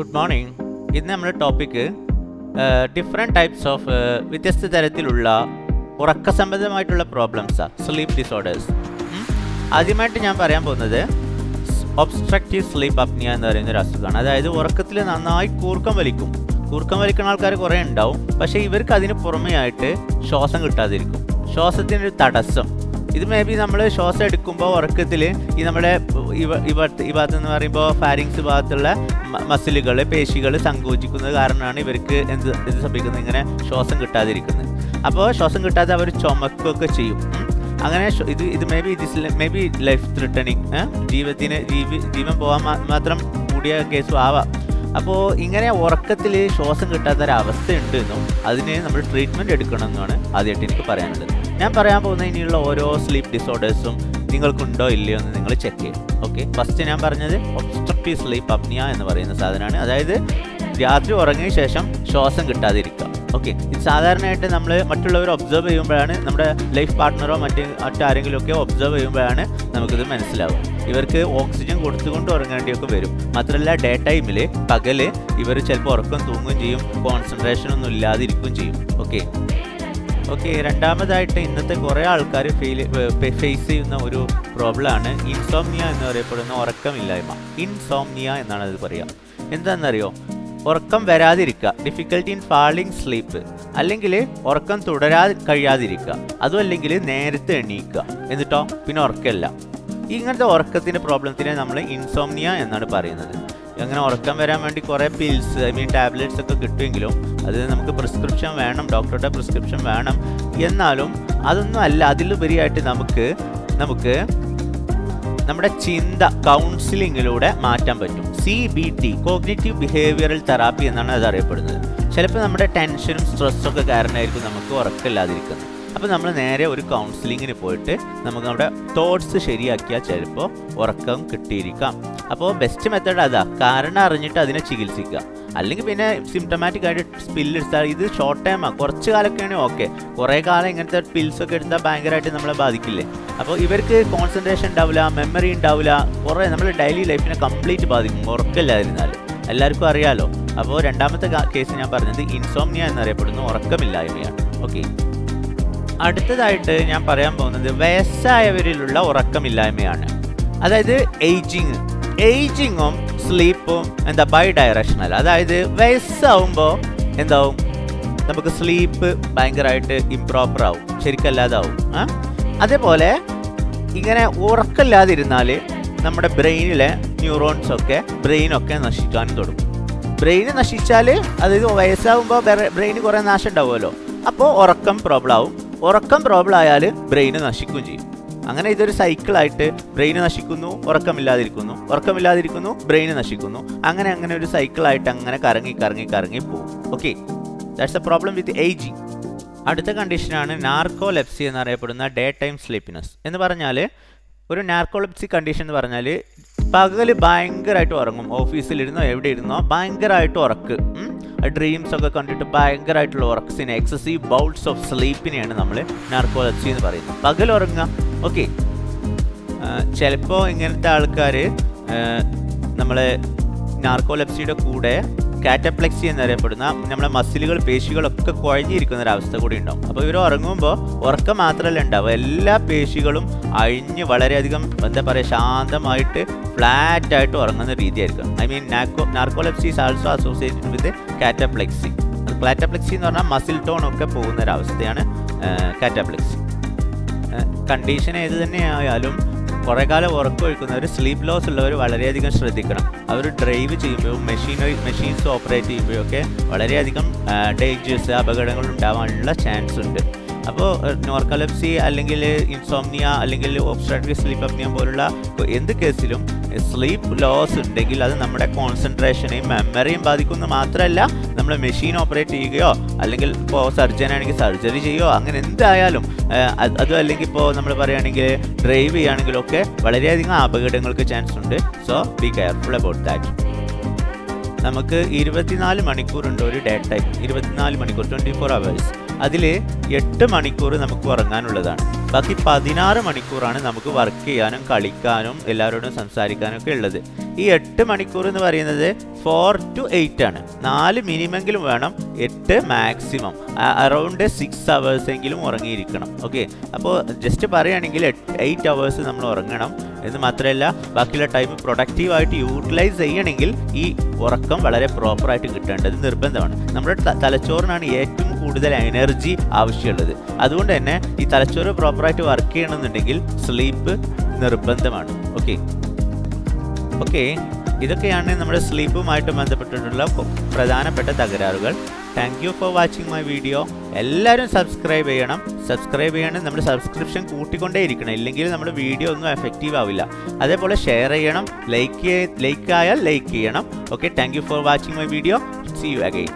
Good morning ഇന്ന് നമ്മുടെ topic different types of വ്യത്യസ്ത തരത്തിലുള്ള ഉറക്ക സംബന്ധമായിട്ടുള്ള പ്രോബ്ലംസാണ് സ്ലീപ്പ് ഡിസോർഡേഴ്സ് ആദ്യമായിട്ട് ഞാൻ പറയാൻ പോകുന്നത് ഒബ്സ്ട്രക്റ്റീവ് സ്ലീപ്പ് അപ്നിയ എന്ന് പറയുന്ന ഒരു അസുഖമാണ് അതായത് ഉറക്കത്തിൽ നന്നായി കൂർക്കം വലിക്കും. കൂർക്കം വലിക്കുന്ന ആൾക്കാർ കുറേ ഉണ്ടാവും. പക്ഷേ ഇവർക്ക് അതിന് പുറമേ ആയിട്ട് ശ്വാസം കിട്ടാതിരിക്കും. ശ്വാസത്തിനൊരു തടസ്സം. ഇത് മേ ബി നമ്മൾ ശ്വാസം എടുക്കുമ്പോൾ ഉറക്കത്തിൽ ഈ നമ്മുടെ ഈ ഭാഗത്ത് എന്ന് പറയുമ്പോൾ ഫാരിങ്സ് ഭാഗത്തുള്ള മസിലുകൾ പേശികൾ സങ്കോചിക്കുന്നത് കാരണമാണ് ഇവർക്ക് എന്ത് ഇത് സംഭവിക്കുന്നത്? ഇങ്ങനെ ശ്വാസം കിട്ടാതിരിക്കുന്നത്. അപ്പോൾ ശ്വാസം കിട്ടാതെ അവർ ചുമക്കുകയൊക്കെ ചെയ്യും. അങ്ങനെ ഇത് ഇത് may be this may be life threatening ജീവിതത്തിന് ജീവി ജീവൻ പോകാൻ മാത്രം കൂടിയ കേസും ആവാം. അപ്പോൾ ഇങ്ങനെ ഉറക്കത്തിൽ ശ്വാസം കിട്ടാത്ത ഒരു അവസ്ഥ ഉണ്ട് എന്നും അതിന് നമ്മൾ ട്രീറ്റ്മെന്റ് എടുക്കണമെന്നാണ് ആദ്യമായിട്ട് എനിക്ക് പറയാനുള്ളത്. ഞാൻ പറയാൻ പോകുന്ന ഇനിയുള്ള ഓരോ സ്ലീപ്പ് ഡിസോർഡേഴ്സും നിങ്ങൾക്കുണ്ടോ ഇല്ലയോ എന്ന് നിങ്ങൾ ചെക്ക് ചെയ്യും ഓക്കെ ഫസ്റ്റ് ഞാൻ പറഞ്ഞത് ഒബ്സ്ട്രക്റ്റീവ് സ്ലീപ്പ് അപ്നിയ എന്ന് പറയുന്ന സാധനമാണ്. അതായത് രാത്രി ഉറങ്ങിയ ശേഷം ശ്വാസം കിട്ടാതിരിക്കുക. ഓക്കെ ഇത് സാധാരണയായിട്ട് നമ്മൾ മറ്റുള്ളവർ ഒബ്സർവ് ചെയ്യുമ്പോഴാണ് നമ്മുടെ ലൈഫ് പാർട്ട്ണറോ മറ്റ് മറ്റാരെങ്കിലും ഒക്കെ ഒബ്സർവ് ചെയ്യുമ്പോഴാണ് നമുക്കിത് മനസ്സിലാവും ഇവർക്ക് ഓക്സിജൻ കൊടുത്തുകൊണ്ട് ഉറങ്ങേണ്ടിയൊക്കെ വരും. മാത്രമല്ല ഡേ ടൈമിൽ പകൽ ഇവർ ചിലപ്പോൾ ഉറക്കം തൂങ്ങുകയും ചെയ്യും കോൺസെൻട്രേഷൻ ഒന്നും ഇല്ലാതിരിക്കുകയും ചെയ്യും. ഓക്കെ ഓക്കെ രണ്ടാമതായിട്ട് ഇന്നത്തെ കുറേ ആൾക്കാർ ഫീൽ ഫേസ് ചെയ്യുന്ന ഒരു പ്രോബ്ലമാണ് ഇൻസോംനിയ എന്ന് പറയപ്പെടുന്ന ഉറക്കമില്ലായ്മ. ഇൻസോംനിയ എന്നാണ് അത് പറയുക എന്താണെന്നറിയോ? ഉറക്കം വരാതിരിക്കുക ഡിഫിക്കൽട്ടി ഇൻ ഫാളിങ് സ്ലീപ്പ് അല്ലെങ്കിൽ ഉറക്കം തുടരാ കഴിയാതിരിക്കുക അതും അല്ലെങ്കിൽ നേരത്തെ എണീക്കുക എന്നിട്ടോ? പിന്നെ ഉറക്കമില്ല. ഇങ്ങനത്തെ ഉറക്കത്തിന്റെ പ്രോബ്ലത്തിനെ നമ്മൾ ഇൻസോംനിയ എന്നാണ് പറയുന്നത്. അങ്ങനെ ഉറക്കം വരാൻ വേണ്ടി കുറേ പിൽസ് ഐ മീൻ ടാബ്ലറ്റ്സ് ഒക്കെ കിട്ടുമെങ്കിലും അത് നമുക്ക് പ്രിസ്ക്രിപ്ഷൻ വേണം ഡോക്ടറുടെ പ്രിസ്ക്രിപ്ഷൻ വേണം. എന്നാലും അതൊന്നും അല്ല അതിലുപരിയായിട്ട് നമുക്ക് നമുക്ക് നമ്മുടെ ചിന്ത കൗൺസിലിങ്ങിലൂടെ മാറ്റാൻ പറ്റും. C B T cognitive behavioural therapy എന്നാണ് അത് അറിയപ്പെടുന്നത്. ചിലപ്പോൾ നമ്മുടെ ടെൻഷനും സ്ട്രെസ്സും ഒക്കെ കാരണമായിരിക്കും നമുക്ക് ഉറക്കമില്ലാതിരിക്കുന്നത് അപ്പോൾ നമ്മൾ നേരെ ഒരു കൗൺസിലിങ്ങിന് പോയിട്ട് നമുക്ക് നമ്മുടെ തോട്ട്സ് ശരിയാക്കിയാൽ ചിലപ്പോൾ ഉറക്കം കിട്ടിയിരിക്കാം. അപ്പോൾ ബെസ്റ്റ് മെത്തേഡ് അതാ. കാരണം അറിഞ്ഞിട്ട് അതിനെ ചികിത്സിക്കുക. അല്ലെങ്കിൽ പിന്നെ സിംറ്റമാറ്റിക് ആയിട്ട് സ്പില്ല് എടുത്താൽ ഇത് ഷോർട്ട് ടൈമാണ് കുറച്ച് കാലമൊക്കെയാണ് ഓക്കെ കുറേ കാലം ഇങ്ങനത്തെ പിൽസൊക്കെ എടുത്താൽ ഭയങ്കരമായിട്ട് നമ്മളെ ബാധിക്കില്ലേ? അപ്പോൾ ഇവർക്ക് കോൺസെൻട്രേഷൻ ഉണ്ടാവില്ല മെമ്മറി ഉണ്ടാവില്ല കുറേ നമ്മുടെ ഡെയിലി ലൈഫിനെ കംപ്ലീറ്റ് ബാധിക്കും ഉറക്കമില്ലാതിരുന്നാൽ. എല്ലാവർക്കും അറിയാലോ. അപ്പോൾ രണ്ടാമത്തെ കേസ് ഞാൻ പറഞ്ഞത് ഇൻസോംനിയ എന്നറിയപ്പെടുന്ന ഉറക്കമില്ലായ്മയാണ്. ഓക്കെ അടുത്തതായിട്ട് ഞാൻ പറയാൻ പോകുന്നത് വയസ്സായവരിലുള്ള ഉറക്കമില്ലായ്മയാണ്. അതായത് ഏജിങ് ഏജിങ്ങും സ്ലീപ്പും എന്താ ബൈ ഡയറക്ഷണൽ അതായത് വയസ്സാവുമ്പോൾ എന്താവും? നമുക്ക് സ്ലീപ്പ് ഭയങ്കരമായിട്ട് ഇംപ്രോപ്പർ ആവും. ശരിക്കല്ലാതാവും. ആ? അതേപോലെ ഇങ്ങനെ ഉറക്കമില്ലാതിരുന്നാൽ നമ്മുടെ ബ്രെയിനിലെ ന്യൂറോൺസ് ഒക്കെ ബ്രെയിനൊക്കെ നശിക്കാൻ തുടങ്ങും. ബ്രെയിൻ നശിച്ചാൽ അതായത് വയസ്സാകുമ്പോൾ ബ്രെയിൻ കുറേ നാശം ഉണ്ടാവുമല്ലോ. അപ്പോൾ ഉറക്കം പ്രോബ്ലം ആവും. ഉറക്കം പ്രോബ്ലം ആയാൽ ബ്രെയിന് നശിക്കുകയും ചെയ്യും. അങ്ങനെ ഇതൊരു സൈക്കിളായിട്ട് ബ്രെയിൻ നശിക്കുന്നു ഉറക്കമില്ലാതിരിക്കുന്നു. ഉറക്കമില്ലാതിരിക്കുന്നു ബ്രെയിൻ നശിക്കുന്നു. അങ്ങനെ അങ്ങനെ ഒരു സൈക്കിളായിട്ട് അങ്ങനെ കറങ്ങി കറങ്ങി കറങ്ങി പോകും. Okay that's a problem with ageing അടുത്ത കണ്ടീഷനാണ് നാർക്കോലെപ്സി എന്നറിയപ്പെടുന്ന ഡേ ടൈം സ്ലീപ്പിനെസ് എന്ന് പറഞ്ഞാൽ ഒരു നാർക്കോലെപ്സി കണ്ടീഷൻ എന്ന് പറഞ്ഞാൽ പകൽ ഭയങ്കരമായിട്ട് ഉറങ്ങും. ഓഫീസിലിരുന്നോ എവിടെ ഇരുന്നോ ഭയങ്കരമായിട്ട് ഉറക്ക് ഡ്രീംസ് ഒക്കെ കണ്ടിട്ട് ഭയങ്കരമായിട്ടുള്ള ഉറക്സിനെ എക്സസീവ് ബൗൾസ് ഓഫ് സ്ലീപ്പിനെയാണ് നമ്മൾ നാർക്കോലെപ്സി എന്ന് പറയുന്നത്. പകൽ ഉറങ്ങുക. ഓക്കെ. ചിലപ്പോൾ ഇങ്ങനത്തെ ആൾക്കാർ നമ്മൾ നാർക്കോലെപ്സിയുടെ കൂടെ കാറ്റപ്ലെക്സി എന്നറിയപ്പെടുന്ന നമ്മളെ മസിലുകൾ പേശികളൊക്കെ കുഴഞ്ഞിരിക്കുന്ന ഒരവസ്ഥ കൂടി ഉണ്ടാവും. അപ്പോൾ ഇവർ ഉറങ്ങുമ്പോൾ ഉറക്കം മാത്രമല്ല ഉണ്ടാവും എല്ലാ പേശികളും അഴിഞ്ഞ് വളരെയധികം എന്താ പറയുക ശാന്തമായിട്ട് ഫ്ലാറ്റ് ആയിട്ട് ഉറങ്ങുന്ന രീതിയായിരിക്കും. I mean narco narcolepsy is also associated with cataplexy. Cataplexy എന്ന് പറഞ്ഞാൽ മസിൽ ടോൺ ഒക്കെ പോകുന്ന ഒരു അവസ്ഥയാണ് കാറ്റപ്ലെക്സി. കണ്ടീഷൻ ഏത് തന്നെയായാലും കുറേ കാലം ഉറക്കം ഒഴിക്കുന്നവർ സ്ലീപ്പ് ലോസ് ഉള്ളവർ വളരെയധികം ശ്രദ്ധിക്കണം. അവർ ഡ്രൈവ് ചെയ്യുമ്പോഴും മെഷീനറി മെഷീൻസ് ഓപ്പറേറ്റ് ചെയ്യുമ്പോഴൊക്കെ വളരെയധികം ഡേഞ്ചേഴ്സ് അപകടങ്ങൾ ഉണ്ടാവാനുള്ള ചാൻസ് ഉണ്ട്. അപ്പോൾ നോർക്കലപ്സി അല്ലെങ്കിൽ ഇൻസോംനിയ അല്ലെങ്കിൽ ഒബ്സ്ട്രാക്റ്റീവ് സ്ലീപ്പ് അപ്നിയ പോലുള്ള എന്ത് കേസിലും സ്ലീപ്പ് ലോസ് ഉണ്ടെങ്കിൽ അത് നമ്മുടെ കോൺസെൻട്രേഷനെയും മെമ്മറിയും ബാധിക്കുന്നു മാത്രമല്ല മെഷീൻ ഓപ്പറേറ്റ് ചെയ്യുകയോ അല്ലെങ്കിൽ ഇപ്പോൾ സർജൻ ആണെങ്കിൽ സർജറി ചെയ്യുകയോ അങ്ങനെ എന്തായാലും അതും അല്ലെങ്കിൽ ഇപ്പോൾ നമ്മൾ പറയുകയാണെങ്കിൽ ഡ്രൈവ് ചെയ്യുകയാണെങ്കിലൊക്കെ വളരെയധികം അപകടങ്ങൾക്ക് ചാൻസ് ഉണ്ട്. So be careful about that നമുക്ക് ഇരുപത്തിനാല് മണിക്കൂറുണ്ട് ഒരു ഡേ ടൈം ഇരുപത്തിനാല് മണിക്കൂർ ട്വന്റി ഫോർ അവേഴ്സ് അതിൽ എട്ട് മണിക്കൂർ നമുക്ക് ഉറങ്ങാനുള്ളതാണ്. ബാക്കി പതിനാറ് മണിക്കൂറാണ് നമുക്ക് വർക്ക് ചെയ്യാനും കളിക്കാനും എല്ലാവരോടും സംസാരിക്കാനും ഒക്കെ ഉള്ളത്. ഈ എട്ട് മണിക്കൂർ എന്ന് പറയുന്നത് ഫോർ ടു എയ്റ്റ് ആണ്. നാല് മിനിമെങ്കിലും വേണം എട്ട് മാക്സിമം അറൗണ്ട് സിക്സ് അവേഴ്സ് എങ്കിലും ഉറങ്ങിയിരിക്കണം. ഓക്കെ അപ്പോൾ ജസ്റ്റ് പറയുകയാണെങ്കിൽ എയ്റ്റ് അവേഴ്സ് നമ്മൾ ഉറങ്ങണം. എന്ന് മാത്രമല്ല ബാക്കിയുള്ള ടൈം പ്രൊഡക്റ്റീവായിട്ട് യൂട്ടിലൈസ് ചെയ്യണമെങ്കിൽ ഈ ഉറക്കം വളരെ പ്രോപ്പറായിട്ട് കിട്ടേണ്ടത് നിർബന്ധമാണ്. നമ്മുടെ തലച്ചോറിനാണ് ഏറ്റവും കൂടുതൽ എനർജി ആവശ്യമുള്ളത്. അതുകൊണ്ട് തന്നെ ഈ തലച്ചോറ് പ്രോപ്പറായിട്ട് വർക്ക് ചെയ്യണമെന്നുണ്ടെങ്കിൽ സ്ലീപ്പ് നിർബന്ധമാണ്. ഓക്കെ ഓക്കെ ഇതൊക്കെയാണ് നമ്മുടെ സ്ലീപ്പുമായിട്ട് ബന്ധപ്പെട്ടിട്ടുള്ള പ്രധാനപ്പെട്ട തകരാറുകൾ. Thank you for watching my video എല്ലാവരും സബ്സ്ക്രൈബ് ചെയ്യണം. സബ്സ്ക്രൈബ് ചെയ്യണം നമ്മുടെ സബ്സ്ക്രിപ്ഷൻ കൂട്ടിക്കൊണ്ടേ ഇരിക്കണം ഇല്ലെങ്കിൽ നമ്മുടെ വീഡിയോ ഒന്നും എഫക്റ്റീവ് ആവില്ല. അതേപോലെ ഷെയർ ചെയ്യണം. ലൈക്ക് ലൈക്ക് ആയാൽ ലൈക്ക് ചെയ്യണം. Okay thank you for watching my video see you again